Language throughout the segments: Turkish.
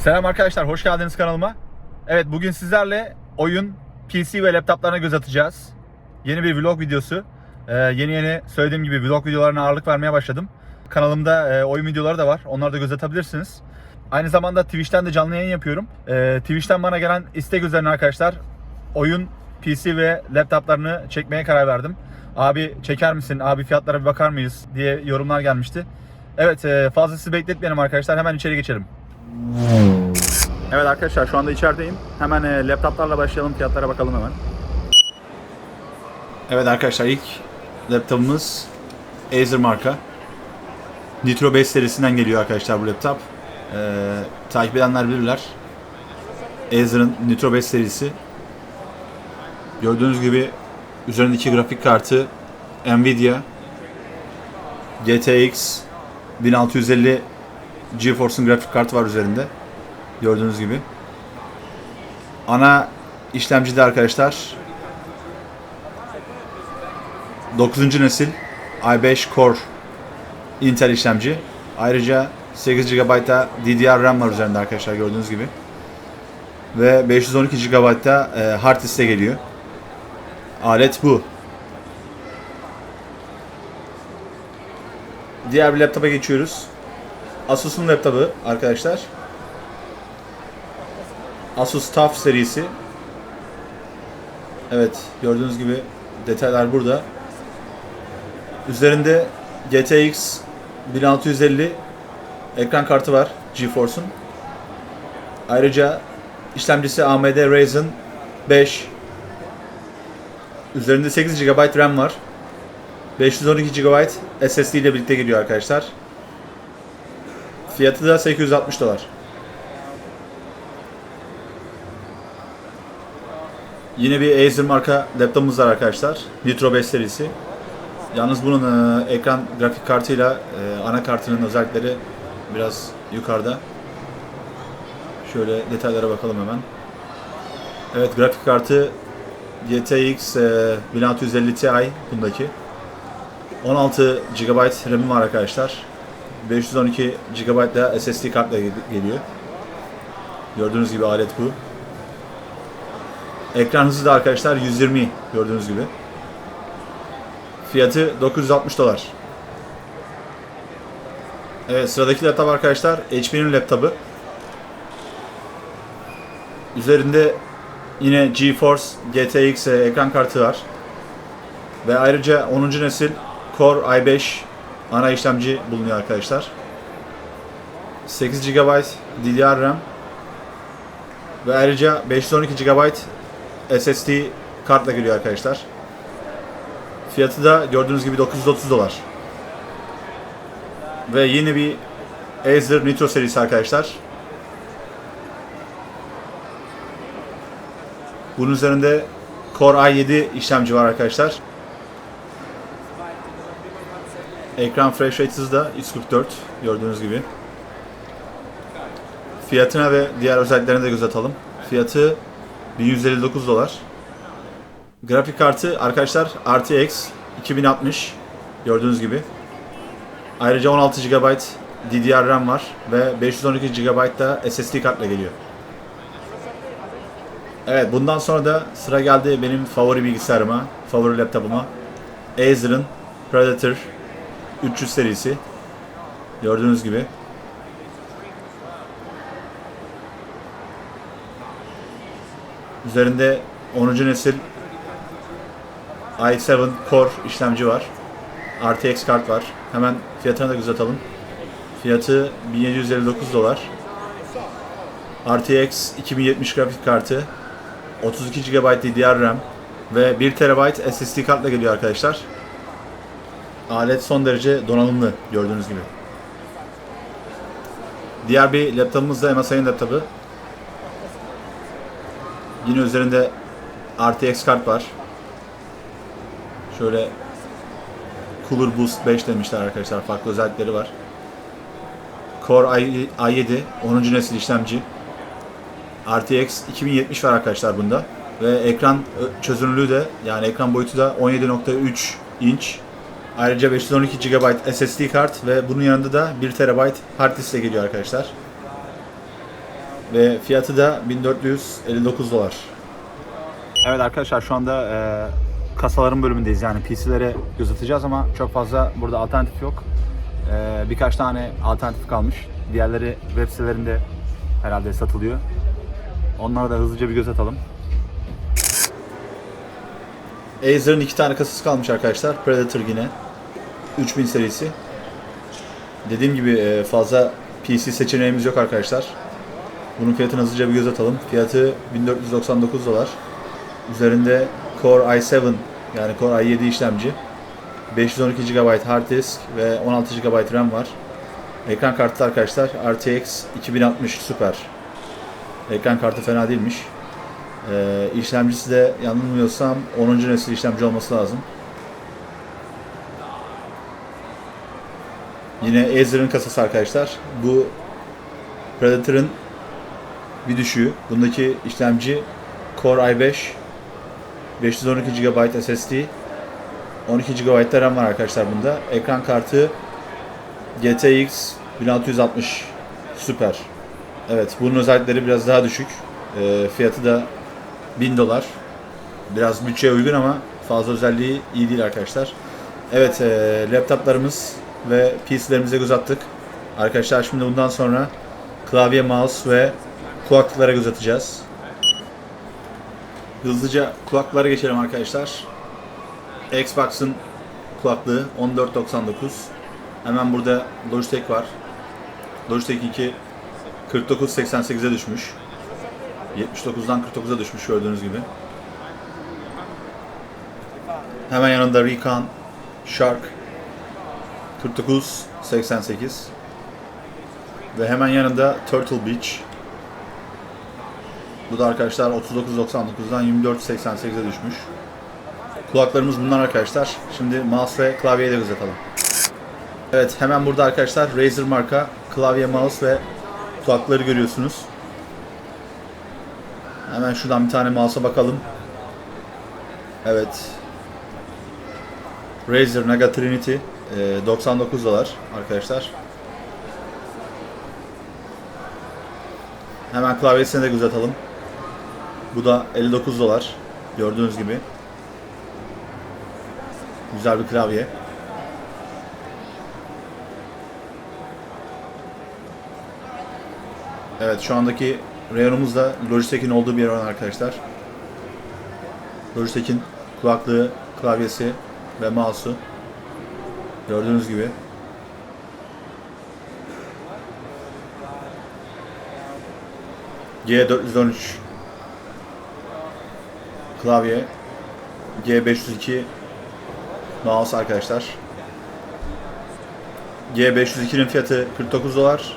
Selam arkadaşlar, hoş geldiniz kanalıma. Evet, bugün sizlerle oyun, PC ve laptoplarına göz atacağız. Yeni bir vlog videosu. Ee, yeni yeni söylediğim gibi vlog videolarına ağırlık vermeye başladım. Kanalımda e, oyun videoları da var, onları da göz atabilirsiniz. Aynı zamanda Twitch'ten de canlı yayın yapıyorum. Ee, Twitch'ten bana gelen istek üzerine arkadaşlar oyun, PC ve laptoplarını çekmeye karar verdim. Abi çeker misin, abi fiyatlara bir bakar mıyız diye yorumlar gelmişti. Evet, e, fazla bekletmeyelim arkadaşlar, hemen içeri geçelim. Evet arkadaşlar şu anda içerideyim. Hemen e, laptoplarla başlayalım. Fiyatlara bakalım hemen. Evet arkadaşlar ilk laptopumuz Acer marka. Nitro 5 serisinden geliyor arkadaşlar bu laptop. Ee, takip edenler bilirler. Acer'ın Nitro 5 serisi. Gördüğünüz gibi üzerindeki grafik kartı Nvidia GTX 1650 GeForce'un grafik kartı var üzerinde. Gördüğünüz gibi. Ana işlemci de arkadaşlar 9. nesil i5 Core Intel işlemci. Ayrıca 8 GB da DDR RAM var üzerinde arkadaşlar gördüğünüz gibi. Ve 512 GB da e, hard disk'e geliyor. Alet bu. Diğer bir laptopa geçiyoruz. Asus'un laptopu arkadaşlar. Asus TUF serisi. Evet, gördüğünüz gibi detaylar burada. Üzerinde GTX 1650 ekran kartı var GeForce'un. Ayrıca işlemcisi AMD Ryzen 5. Üzerinde 8 GB RAM var. 512 GB SSD ile birlikte geliyor arkadaşlar. Fiyatı da 860 dolar. Yine bir Acer marka laptopumuz var arkadaşlar. Nitro 5 serisi. Yalnız bunun e, ekran grafik kartıyla e, anakartının özellikleri biraz yukarıda. Şöyle detaylara bakalım hemen. Evet grafik kartı GTX e, 1650 Ti bundaki. 16 GB RAM'i var arkadaşlar. 512 GB da SSD kartla gel- geliyor. Gördüğünüz gibi alet bu. Ekran hızı da arkadaşlar 120 gördüğünüz gibi. Fiyatı 960 dolar. Evet sıradaki laptop arkadaşlar HP'nin laptopu. Üzerinde yine GeForce GTX e, ekran kartı var. Ve ayrıca 10. nesil Core i5 ana işlemci bulunuyor arkadaşlar. 8 GB DDR RAM ve ayrıca 512 GB SSD kartla geliyor arkadaşlar. Fiyatı da gördüğünüz gibi 930 dolar. Ve yeni bir Acer Nitro serisi arkadaşlar. Bunun üzerinde Core i7 işlemci var arkadaşlar. Ekran refresh rate'ı da 144 gördüğünüz gibi. Fiyatına ve diğer özelliklerine de göz atalım. Fiyatı 1159 dolar. Grafik kartı arkadaşlar RTX 2060 gördüğünüz gibi. Ayrıca 16 GB DDR RAM var ve 512 GB da SSD kartla geliyor. Evet bundan sonra da sıra geldi benim favori bilgisayarıma, favori laptopuma. Acer'ın Predator 300 serisi. Gördüğünüz gibi. Üzerinde 10. nesil i7 Core işlemci var. RTX kart var. Hemen fiyatına da göz atalım. Fiyatı 1759 dolar. RTX 2070 grafik kartı, 32 GB DDR RAM ve 1 TB SSD kartla geliyor arkadaşlar. Alet son derece donanımlı gördüğünüz gibi. Diğer bir laptopumuz da MSI'nin laptopu. Yine üzerinde RTX kart var. Şöyle Cooler Boost 5 demişler arkadaşlar. Farklı özellikleri var. Core i- i7 10. nesil işlemci. RTX 2070 var arkadaşlar bunda. Ve ekran çözünürlüğü de yani ekran boyutu da 17.3 inç. Ayrıca 512 GB SSD kart ve bunun yanında da 1 TB hard disk geliyor arkadaşlar. Ve fiyatı da 1459 dolar. Evet arkadaşlar şu anda e, kasaların bölümündeyiz yani PC'lere göz atacağız ama çok fazla burada alternatif yok. E, birkaç tane alternatif kalmış. Diğerleri web sitelerinde herhalde satılıyor. Onlara da hızlıca bir göz atalım. Acer'ın iki tane kasası kalmış arkadaşlar. Predator yine. 3000 serisi. Dediğim gibi e, fazla PC seçeneğimiz yok arkadaşlar. Bunun fiyatını hızlıca bir göz atalım. Fiyatı 1499 dolar. Üzerinde Core i7 yani Core i7 işlemci. 512 GB hard disk ve 16 GB RAM var. Ekran kartı arkadaşlar RTX 2060 Super. Ekran kartı fena değilmiş. Ee, işlemcisi de yanılmıyorsam 10. nesil işlemci olması lazım. Yine Acer'ın kasası arkadaşlar. Bu Predator'ın bir düşüğü. Bundaki işlemci Core i5 512 GB SSD 12 GB RAM var arkadaşlar bunda. Ekran kartı GTX 1660 Super. Evet bunun özellikleri biraz daha düşük. Ee, fiyatı da 1000 dolar. Biraz bütçeye uygun ama fazla özelliği iyi değil arkadaşlar. Evet e, laptoplarımız ve PC'lerimize göz attık. Arkadaşlar şimdi bundan sonra klavye, mouse ve kulaklıklara göz atacağız. Hızlıca kulaklıklara geçelim arkadaşlar. Xbox'ın kulaklığı 14.99. Hemen burada Logitech var. Logitech 2 49.88'e düşmüş. 79'dan 49'a düşmüş gördüğünüz gibi. Hemen yanında Recon Shark 49.88 ve hemen yanında Turtle Beach bu da arkadaşlar 39.99'dan 24.88'e düşmüş. Kulaklarımız bunlar arkadaşlar. Şimdi mouse ve klavyeyi de göz atalım. Evet hemen burada arkadaşlar Razer marka klavye, mouse ve kulakları görüyorsunuz. Hemen şuradan bir tane mouse'a bakalım. Evet. Razer Naga Trinity e, 99 dolar arkadaşlar. Hemen klavyesine de göz atalım. Bu da 59 dolar. Gördüğünüz gibi. Güzel bir klavye. Evet şu andaki reyonumuz da Logitech'in olduğu bir reyon arkadaşlar. Logitech'in kulaklığı, klavyesi ve mouse'u. Gördüğünüz gibi. G413 klavye G502 mouse arkadaşlar. G502'nin fiyatı 49 dolar.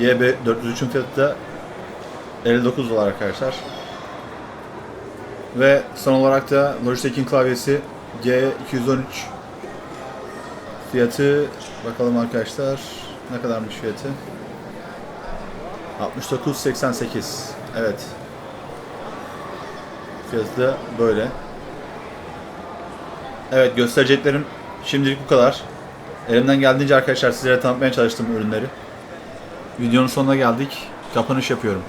GB403'ün fiyatı da 59 dolar arkadaşlar. Ve son olarak da Logitech'in klavyesi G213 fiyatı bakalım arkadaşlar ne kadarmış fiyatı 69.88 evet fiyatı da böyle. Evet göstereceklerim şimdilik bu kadar. Elimden geldiğince arkadaşlar sizlere tanıtmaya çalıştım ürünleri. Videonun sonuna geldik. Kapanış yapıyorum.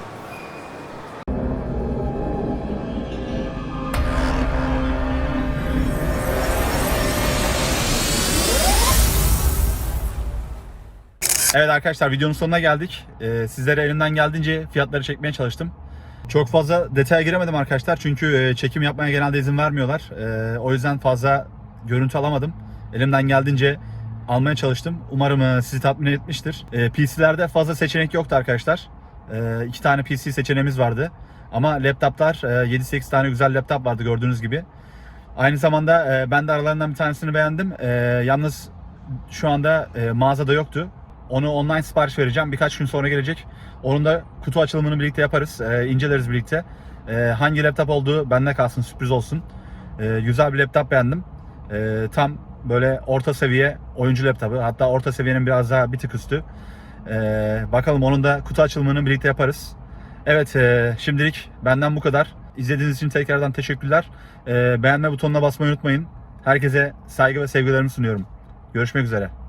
Evet arkadaşlar videonun sonuna geldik. Ee, sizlere elimden geldiğince fiyatları çekmeye çalıştım. Çok fazla detaya giremedim arkadaşlar çünkü e, çekim yapmaya genelde izin vermiyorlar. Ee, o yüzden fazla görüntü alamadım. Elimden geldiğince almaya çalıştım. Umarım e, sizi tatmin etmiştir. E, PC'lerde fazla seçenek yoktu arkadaşlar. E, iki tane PC seçeneğimiz vardı. Ama laptoplar e, 7-8 tane güzel laptop vardı gördüğünüz gibi. Aynı zamanda e, ben de aralarından bir tanesini beğendim. E, yalnız şu anda e, mağazada yoktu. Onu online sipariş vereceğim. Birkaç gün sonra gelecek. Onun da kutu açılımını birlikte yaparız. E, inceleriz birlikte. E, hangi laptop olduğu bende kalsın sürpriz olsun. E, güzel bir laptop beğendim. E, tam böyle orta seviye oyuncu laptopu. Hatta orta seviyenin biraz daha bir tık üstü. E, bakalım onun da kutu açılımını birlikte yaparız. Evet e, şimdilik benden bu kadar. İzlediğiniz için tekrardan teşekkürler. E, beğenme butonuna basmayı unutmayın. Herkese saygı ve sevgilerimi sunuyorum. Görüşmek üzere.